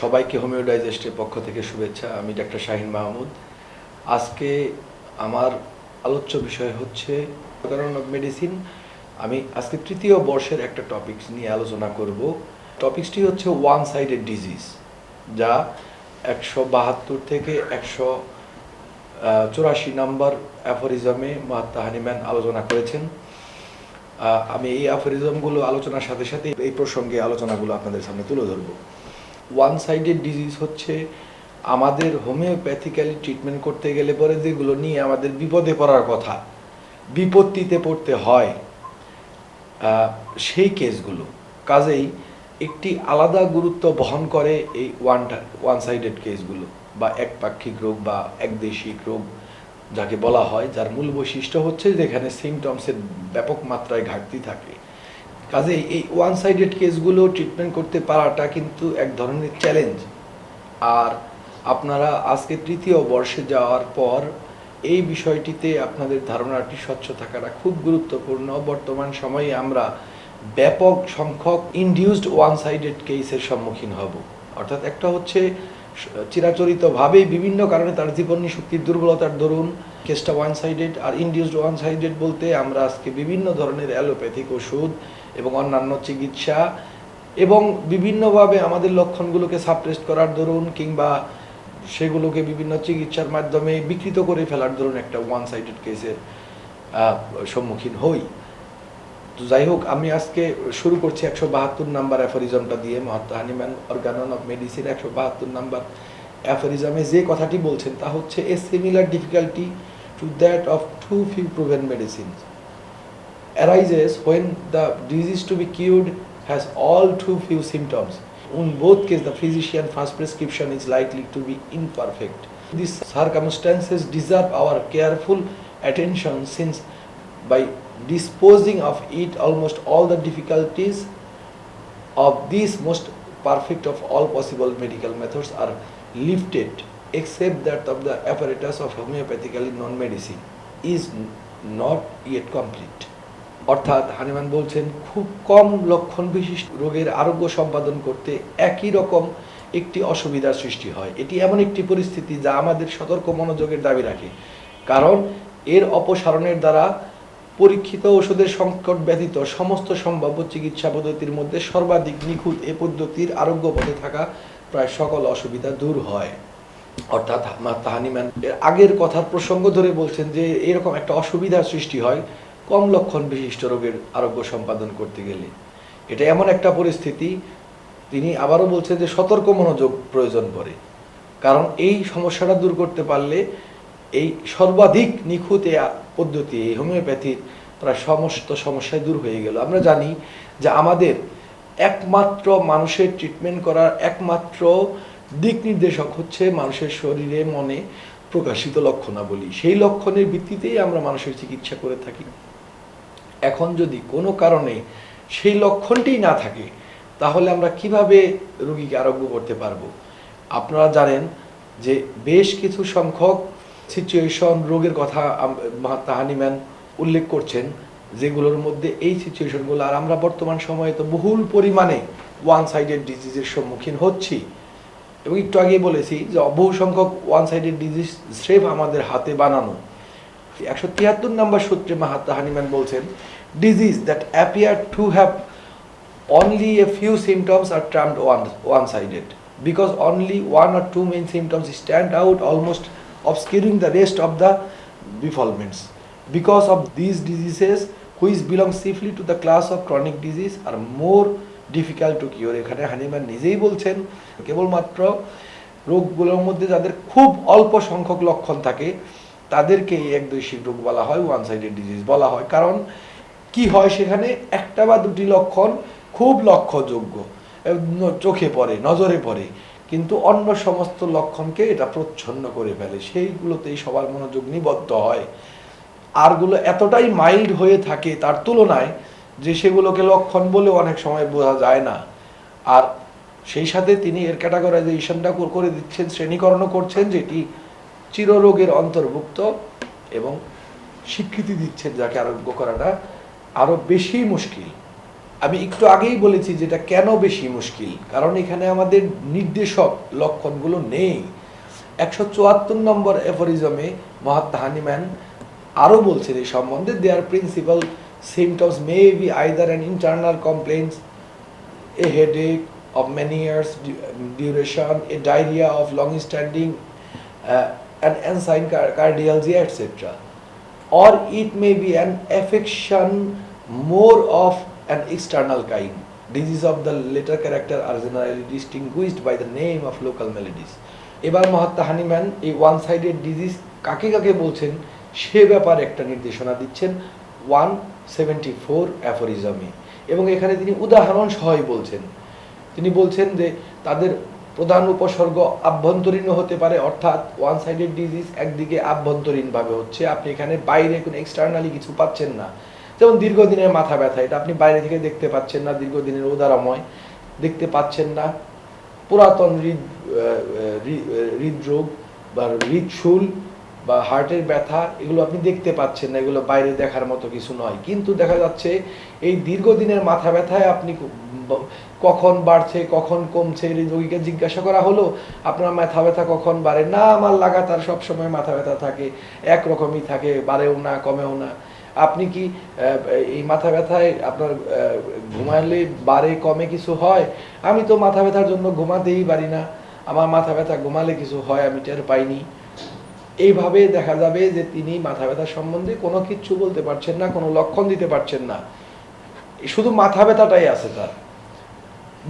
সবাইকে হোমিও ডাইজেস্টের পক্ষ থেকে শুভেচ্ছা। আমি ডাক্তার শাহিন মাহমুদ। আজকে আমার আলোচ্য বিষয় হচ্ছে সাধারণ মেডিসিন আমি আজকে তৃতীয় বর্ষের একটা টপিকস নিয়ে আলোচনা করব। টপিকসটি হচ্ছে ওয়ান সাইডেড ডিজিজ যা একশো বাহাত্তর থেকে একশো চুরাশি নম্বর অ্যাফোরিজমে মাহাত্মা হানিম্যান আলোচনা করেছেন। আমি এই অ্যাফোরিজমগুলো আলোচনার সাথে সাথে এই প্রসঙ্গে আলোচনাগুলো আপনাদের সামনে তুলে ধরব। ওয়ান সাইডেড ডিজিজ হচ্ছে আমাদের হোমিওপ্যাথিক্যালি ট্রিটমেন্ট করতে গেলে পরে যেগুলো নিয়ে আমাদের বিপদে পড়ার কথা, বিপত্তিতে পড়তে হয় সেই কেসগুলো কাজেই একটি আলাদা গুরুত্ব বহন করে এই ওয়ান ওয়ান সাইডেড কেসগুলো বা একপাক্ষিক রোগ বা একদেশিক রোগ যাকে বলা হয়, যার মূল বৈশিষ্ট্য হচ্ছে যেখানে সিমটমসের ব্যাপক মাত্রায় ঘাটতি থাকে। কাজেই এই ওয়ান সাইডেড কেসগুলো ট্রিটমেন্ট করতে পারাটা কিন্তু এক ধরনের চ্যালেঞ্জ আর আপনারা আজকে তৃতীয় বর্ষে যাওয়ার পর এই বিষয়টিতে আপনাদের ধারণাটি স্বচ্ছ থাকাটা খুব গুরুত্বপূর্ণ। বর্তমান সময়ে আমরা ব্যাপক সংখ্যক ইনডিউসড ওয়ান সাইডেড কেসের সম্মুখীন হব। অর্থাৎ একটা হচ্ছে চিরাচরিতভাবেই বিভিন্ন কারণে তার জীবনী শক্তির দুর্বলতার দরুন কেসটা ওয়ান সাইডেড আর ইনডিউসড ওয়ান সাইডেড বলতে আমরা আজকে বিভিন্ন ধরনের অ্যালোপ্যাথিক ওষুধ এবং অন্যান্য চিকিৎসা এবং বিভিন্নভাবে আমাদের লক্ষণগুলোকে সাপ্রেস করার দরুন কিংবা সেগুলোকে বিভিন্ন চিকিৎসার মাধ্যমে বিকৃত করে ফেলার দরুন একটা ওয়ান সাইডেড কেসের সম্মুখীন হই। তো যাই হোক, আমি আজকে শুরু করছি একশো বাহাত্তর নাম্বার অ্যাফোরিজমটা দিয়ে Mahatma Hahnemann organon of medicine একশো বাহাত্তর নাম্বার অ্যাফোরিজমে যে কথাটি বলছেন তা হচ্ছে a similar difficulty to that of too few proven medicines arises when the disease to be cured has all too few symptoms. In both cases, the physician first prescription is likely to be imperfect. These circumstances deserve our careful attention since by disposing of it almost all the difficulties of these most perfect of all possible medical methods are lifted except that of the apparatus of homeopathically non-medicine is not yet complete. অর্থাৎ হানিমান বলছেন, খুব কম লক্ষণ বিশিষ্ট রোগের আরোগ্য সম্পাদন করতে একই রকম একটি অসুবিধার সৃষ্টি হয়। এটি এমন একটি পরিস্থিতি যা আমাদের সতর্ক মনোযোগের দাবি রাখে। কারণ এর অপসারণের দ্বারা পরীক্ষিত ওষুধের সংকট ব্যতীত সমস্ত সম্ভাব্য চিকিৎসা পদ্ধতির মধ্যে সর্বাধিক নিখুঁত এ পদ্ধতির আরোগ্য পথে থাকা প্রায় সকল অসুবিধা দূর হয়। অর্থাৎ মাত্তা হানিম্যান আগের কথার প্রসঙ্গ ধরে বলছেন যে, এরকম একটা অসুবিধার সৃষ্টি হয় কম লক্ষণ বিশিষ্ট রোগের আরোগ্য সম্পাদন করতে গেলে। এটা এমন একটা পরিস্থিতি, তিনি আবারও বলছেন যে সতর্ক মনোযোগ প্রয়োজন পড়ে। কারণ এই সমস্যাটা দূর করতে পারলে এই সর্বাধিক নিখুঁত পদ্ধতি, এই হোমিওপ্যাথির প্রায় সমস্ত সমস্যায় দূর হয়ে গেল। আমরা জানি যে আমাদের একমাত্র মানুষের ট্রিটমেন্ট করার একমাত্র দিক নির্দেশক হচ্ছে মানুষের শরীরে, মনে প্রকাশিত লক্ষণাবলী। সেই লক্ষণের ভিত্তিতেই আমরা মানুষের চিকিৎসা করে থাকি। এখন যদি কোনো কারণে সেই লক্ষণটি না থাকে, তাহলে আমরা কীভাবে রুগীকে আরোগ্য করতে পারব? আপনারা জানেন যে বেশ কিছু সংখ্যক সিচুয়েশন রোগের কথা মাহাত্মা হানিম্যান উল্লেখ করছেন, যেগুলোর মধ্যে এই সিচুয়েশনগুলো আর আমরা বর্তমান সময়ে তো বহুল পরিমাণে ওয়ান সাইডেড ডিজিজের সম্মুখীন হচ্ছি। এবং একটু আগেই বলেছি যে বহু সংখ্যক ওয়ান সাইডেড ডিজিজ স্রেফ আমাদের হাতে বানানো। একশো তিয়াত্তর নম্বর সূত্রে মাহাত্মা হানিম্যান বলছেন disease that appear to have only a few symptoms are termed one one sided because only one or two main symptoms stand out almost obscuring of the বিফলমেন্টস because of this diseases which belong chiefly to the of chronic disease are more difficult to cure এখানে Hahnemann নিজেই বলছেন, কেবলমাত্র রোগগুলোর মধ্যে যাদের খুব অল্প সংখ্যক লক্ষণ থাকে তাদেরকে এই একদৈশিক রোগ বলা হয় ওয়ান সাইডেড ডিজিজ বলা হয়। কারণ কি হয় সেখানে? একটা বা দুটি লক্ষণ খুব লক্ষ্যযোগ্য চোখে পড়ে, নজরে পড়ে। কিন্তু অন্য সমস্ত লক্ষণকে এটা প্রচ্ছন্ন করে ফেলে। সেইগুলোতেই সবার মনোযোগ নিবদ্ধ হয়। আরগুলো এতটাই মাইল্ড হয়ে থাকে তার তুলনায় যে সেগুলোকে লক্ষণ বলে অনেক সময় বোঝা যায় না। আর সেই সাথে তিনি এর ক্যাটাগরাইজেশনটা করে দিচ্ছেন, শ্রেণীকরণও করছেন, যেটি চিররোগের অন্তর্ভুক্ত এবং স্বীকৃতি দিচ্ছেন যাকে আরোগ্য করাটা আরও বেশি মুশকিল। আমি একটু আগেই বলেছি যেটা কেন বেশি মুশকিল কারণ এখানে আমাদের নির্দেশক লক্ষণগুলো নেই। একশো চুয়াত্তর নম্বর এফোরিজমে মহাত্মা হানিম্যান আরও বলছেন এই সম্বন্ধে their principal symptoms may be either an internal complaints a headache of many years du- duration, a diarrhea of long standing, uh, an ensign car- cardialgia, etc. Or it may be an affection more of an external kind. Disease of the later character are generally distinguished by the name of local maladies. এবার Mahatma Hahnemann এই one sided disease কাকে কাকে বলছেন সে ব্যাপারে একটা নির্দেশনা দিচ্ছেন one seventy four অ্যাফোরিজমে এবং এখানে তিনি উদাহরণ সহই বলছেন তিনি বলছেন যে তাদের প্রধান উপসর্গ আভ্যন্তরীণও হতে পারে, অর্থাৎ ওয়ান সাইডেড ডিজিজ একদিকে আভ্যন্তরীণভাবে হচ্ছে। আপনি এখানে বাইরে কোনো এক্সটার্নালি কিছু পাচ্ছেন না। যেমন দীর্ঘদিনের মাথা ব্যথা, এটা আপনি বাইরে থেকে দেখতে পাচ্ছেন না, দীর্ঘদিনের উদারময় দেখতে পাচ্ছেন না। পুরাতন হৃদ হৃদরোগ বা হৃদশুল বা হার্টের ব্যথা, এগুলো আপনি দেখতে পাচ্ছেন না, এগুলো বাইরে দেখার মতো কিছু নয়। কিন্তু দেখা যাচ্ছে এই দীর্ঘদিনের মাথা ব্যথায় আপনি কখন বাড়ছে, কখন কমছে রোগীকে জিজ্ঞাসা করা হলো, আপনার মাথা ব্যথা কখন বাড়ে? না, আমার লাগাতার সব সময় মাথা ব্যথা থাকে, একরকমই থাকে, বাড়েও না, কমেও না। আপনি কি এই মাথা ব্যথায় আপনার ঘুমালে বাড়ে, কমে কিছু হয়? আমি তো মাথা ব্যথার জন্য ঘুমাতেই পারি না। আমার মাথা ব্যথা ঘুমালে কিছু হয়, আমি টের পাইনি। এইভাবে দেখা যাবে যে তিনি মাথা ব্যথা সম্বন্ধে কোনো কিচ্ছু বলতে পারছেন না, কোনো লক্ষণ দিতে পারছেন না। শুধু মাথা ব্যথাটাই আছে তার।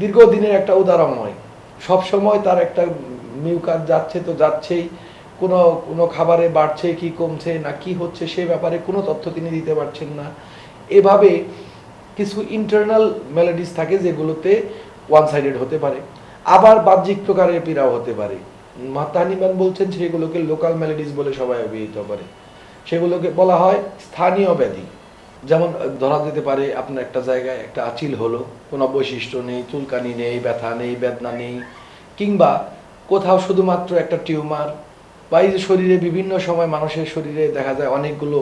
দীর্ঘদিনের একটা উদাহরণময় সব সময় তার একটা মিউকাস যাচ্ছে তো যাচ্ছেই। কোনো কোনো খাবারে বাড়ছে কি কমছে না কি হচ্ছে সে ব্যাপারে কোনো তথ্য তিনি দিতে পারছেন না। এভাবে কিছু ইন্টারনাল মেলোডিস থাকে যেগুলোতে ওয়ান সাইডেড হতে পারে। আবার বাহ্যিক প্রকারের পীড়াও হতে পারে। মাতানিমান বলছেন সেগুলোকে লোকাল মেলোডিস বলে সবাই অভিহিত করে। সেগুলোকে বলা হয় স্থানীয় ব্যাধি। যেমন ধরা যেতে পারে আপনার একটা জায়গায় একটা আচিল হলো, কোনো বৈশিষ্ট্য নেই, চুলকানি নেই, ব্যথা নেই, বেদনা নেই, কিংবা কোথাও শুধুমাত্র একটা টিউমার, বা এই যে শরীরে বিভিন্ন সময় মানুষের শরীরে দেখা যায় অনেকগুলো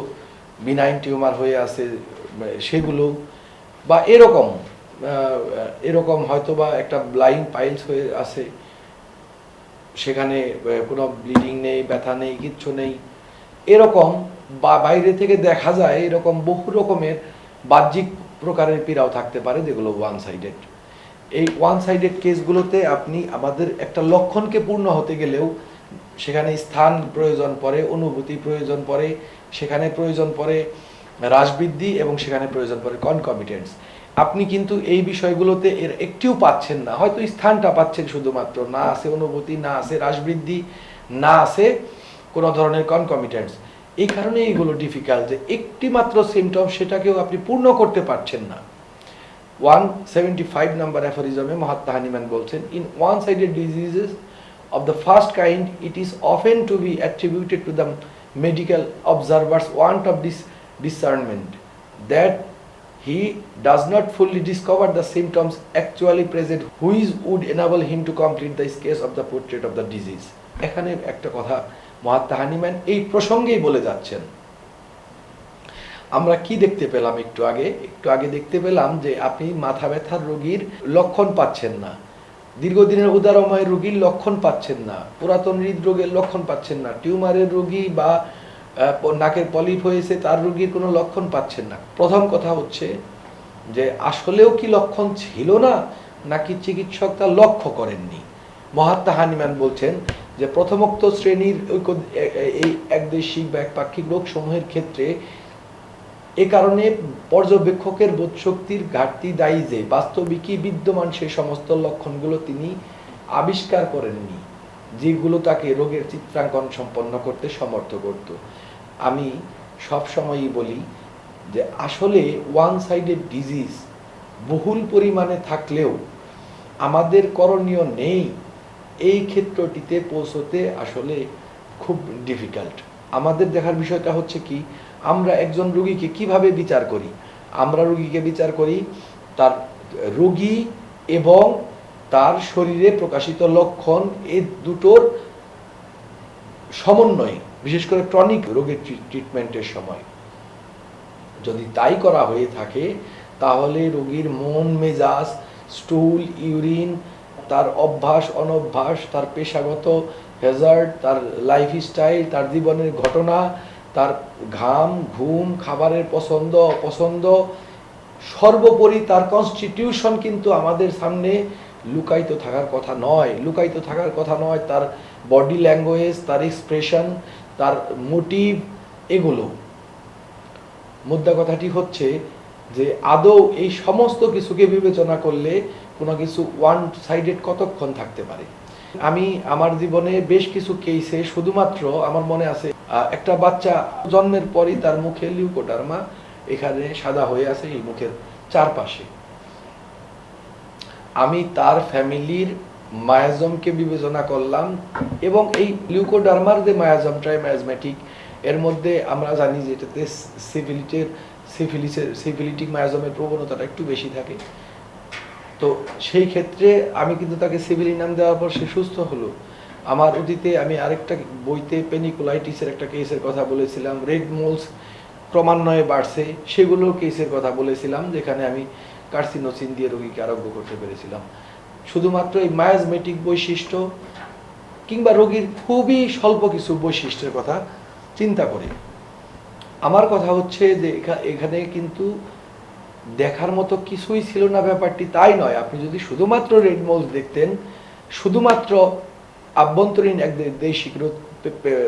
বিনাইন টিউমার হয়ে আছে সেগুলো, বা এরকম এরকম হয়তো বা একটা ব্লাইন্ড পাইলস হয়ে আছে, সেখানে কোনো ব্লিডিং নেই, ব্যথা নেই, কিচ্ছু নেই, এরকম বা বাইরে থেকে দেখা যায় এরকম বহু রকমের বাহ্যিক প্রকারের পীড়াও থাকতে পারে যেগুলো ওয়ান সাইডেড এই ওয়ান সাইডেড কেসগুলোতে আপনি আমাদের একটা লক্ষণকে পূর্ণ হতে গেলেও সেখানে স্থান প্রয়োজন পড়ে, অনুভূতি প্রয়োজন পড়ে, সেখানে প্রয়োজন পড়ে হ্রাসবৃদ্ধি এবং সেখানে প্রয়োজন পড়ে কনকমিটেন্স আপনি কিন্তু এই বিষয়গুলোতে এর একটিও পাচ্ছেন না। হয়তো স্থানটা পাচ্ছেন শুধুমাত্র। না আছে অনুভূতি, না আছে হ্রাসবৃদ্ধি, না আছে কোনো ধরনের কনকমিটেন্স এই কারণে এইগুলো ডিফিকাল্ট যে একটি মাত্র সিমটম সেটাকেও আপনি পূর্ণ করতে পারছেন না। ওয়ান সেভেন্টি ফাইভ নাম্বার অ্যাফারিজমে মহাত্মা হানিম্যান বলছেন in one sided diseases of the first kind it is often to be attributed to the medical observers want of this discernment, that he does not fully discover the symptoms actually present, which would enable him to complete the sketch of the portrait of the disease. এখানে একটা কথা মহাত্মা এই প্রসঙ্গেই বলে যাচ্ছেন। আমরা কি দেখতে পেলাম একটু আগে? একটু আগে দেখতে পেলাম যে আপনি মাথা ব্যথার রোগীর লক্ষণ পাচ্ছেন না। দীর্ঘদিনের উদারময় রোগীর লক্ষণ পাচ্ছেন না। পুরাতন হৃদরোগের লক্ষণ পাচ্ছেন না। টিউমারের রোগী বা নাকের পলিপ হয়েছে তার রোগীর কোনো লক্ষণ পাচ্ছেন না। প্রথম কথা হচ্ছে যে আসলেও কি লক্ষণ ছিল না? নাকি চিকিৎসক তা লক্ষ্য করেননি? মহাত্মা হানিম্যান বলছেন যে প্রথমোক্ত শ্রেণির এই একদেশিক বা একপাক্ষিক রোগসমূহের ক্ষেত্রে এ কারণে পর্যবেক্ষকের বোধশক্তির ঘাটতি দায়ী যে বাস্তবিকই বিদ্যমান সেই সমস্ত লক্ষণগুলো তিনি আবিষ্কার করেননি, যেগুলো তাকে রোগের চিত্রাঙ্কন সম্পন্ন করতে সমর্থ করত। আমি সব সময়ই বলি যে আসলে ওয়ান সাইডেড ডিজিজ বহুল পরিমাণে থাকলেও আমাদের করণীয় নেই এই ক্ষেত্রটিতে পৌঁছতে আসলে খুব ডিফিকাল্ট আমাদের দেখার বিষয়টা হচ্ছে কি, আমরা একজন রুগীকে কীভাবে বিচার করি? আমরা রুগীকে বিচার করি তার রোগী এবং তার শরীরে প্রকাশিত লক্ষণ এই দুটোর সমন্বয়ে, বিশেষ করে ক্রনিক রোগের ট্রিটমেন্টের সময়। যদি তাই করা হয়ে থাকে, তাহলে রোগীর মন, মেজাজ স্টুল ইউরিন তার অভ্যাস, অনভ্যাস, তার পেশাগত হেজার্ড তার লাইফস্টাইল তার জীবনের ঘটনা, তার ঘাম, ঘুম, খাবারের পছন্দ, অপছন্দ, সর্বোপরি তার কনস্টিটিউশন কিন্তু আমাদের সামনে লুকায়িত থাকার কথা নয়। লুকায়িত থাকার কথা নয়, তার বডি ল্যাঙ্গুয়েজ তার এক্সপ্রেশন তার মোটিভ এগুলো। মুদ্রা কথাটি হচ্ছে যে আদৌ এই সমস্ত কিছুকে বিবেচনা করলে কোনো কিছু ওয়ান সাইডেড কতক্ষণ থাকতে পারে? আমি আমার জীবনে বেশ কিছু কেসে শুধুমাত্র আমার মনে আছে একটা বাচ্চা জন্মের পরই তার মুখে লিউকোডার্মা এখানে সাদা হয়ে আছে, এই মুখের চারপাশে। আমি তার ফ্যামিলির মায়াজমকে বিবেচনা করলাম এবং এই লিউকোডার্মার যে মায়াজম ট্রাইমায়াজমেটিক এর মধ্যে আমরা জানি যে এটাতে সিভিলিটের সিফিলিসের সিফিলিটিক মায়াজমের প্রবণতাটা একটু বেশি থাকে। তো সেই ক্ষেত্রে আমি কিন্তু তাকে সিভিলি নাম দেওয়ার পর সে সুস্থ হলো। আমার অতীতে আমি আরেকটা বইতে পেনিকুলাইটিসের একটা কেসের কথা বলেছিলাম রেড মোলস ক্রমান্বয়ে বাড়ছে সেগুলোর কেসের কথা বলেছিলাম, যেখানে আমি কার্সিনোসিন দিয়ে রোগীকে আরোগ্য করতে পেরেছিলাম। শুধুমাত্র এই মায়াজমেটিক বৈশিষ্ট্য কিংবা রোগীর খুবই স্বল্প কিছু বৈশিষ্ট্যের কথা চিন্তা করে। আমার কথা হচ্ছে যে এখা- এখানে কিন্তু দেখার মতো কিছুই ছিল না ব্যাপারটি, তাই নয়। আপনি যদি শুধুমাত্র রেড মোলস দেখতেন, শুধুমাত্র আভ্যন্তরীণ এক দেশিক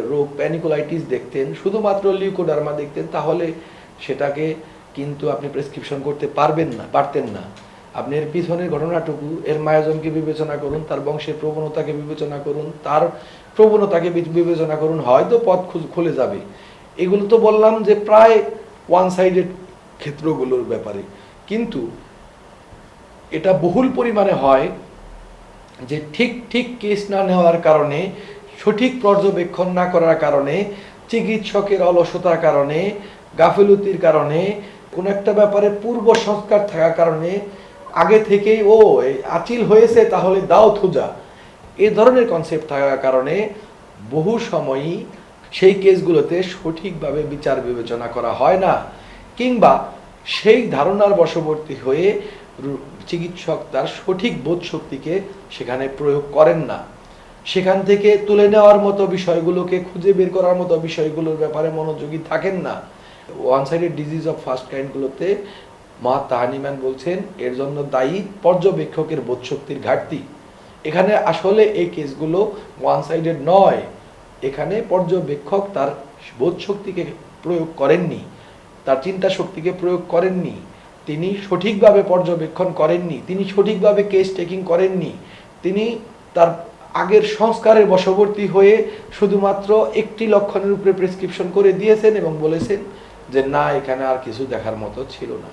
রোগ প্যানিকোলাইটিস দেখতেন, শুধুমাত্র লিউকোডার্মা দেখতেন, তাহলে সেটাকে কিন্তু আপনি প্রেসক্রিপশন করতে পারবেন না, পারতেন না। আপনি এর পিছনের ঘটনাটুকু, এর মায়াজনকে বিবেচনা করুন, তার বংশের প্রবণতাকে বিবেচনা করুন, তার প্রবণতাকে বিবেচনা করুন, হয়তো পথ খুলে যাবে। এগুলো তো বললাম যে প্রায় ওয়ান সাইডেড ক্ষেত্রগুলোর ব্যাপারে। কিন্তু এটা বহুল পরিমাণে হয় যে ঠিক ঠিক কেস না নেওয়ার কারণে, সঠিক পর্যবেক্ষণ না করার কারণে, চিকিৎসকের অলসতার কারণে, গাফিলতির কারণে, কোনো একটা ব্যাপারে পূর্ব সংস্কার থাকার কারণে, আগে থেকেই, ও আচিল হয়েছে, তাহলে দাও থুজা। এ ধরনের কনসেপ্ট থাকার কারণে বহু সময়ই সেই কেসগুলোতে সঠিকভাবে বিচার বিবেচনা করা হয় না, কিংবা সেই ধারণার বশবর্তী হয়ে চিকিৎসক তার সঠিক বোধ শক্তিকে সেখানে প্রয়োগ করেন না। সেখান থেকে তুলে নেওয়ার মতো বিষয়গুলোকে খুঁজে বের করার মতো বিষয়গুলোর ব্যাপারে মনোযোগী থাকেন না। One sided disease of first কাইন্ডগুলোতে মা তাহানিম্যান বলছেন, এর জন্য দায়ী পর্যবেক্ষকের বোধশক্তির ঘাটতি। এখানে আসলে এই কেসগুলো ওয়ান সাইডেড নয়। এখানে পর্যবেক্ষক তার বোধ শক্তিকে প্রয়োগ করেননি, তার চিন্তা শক্তিকে প্রয়োগ করেননি, তিনি সঠিকভাবে পর্যবেক্ষণ করেননি, তিনি সঠিকভাবে কেস টেকিং করেননি, তিনি তার আগের সংস্কারের বশবর্তী হয়ে শুধুমাত্র একটি লক্ষণের উপরে প্রেসক্রিপশন করে দিয়েছেন এবং বলেছেন যে, না, এখানে আর কিছু দেখার মতো ছিল না।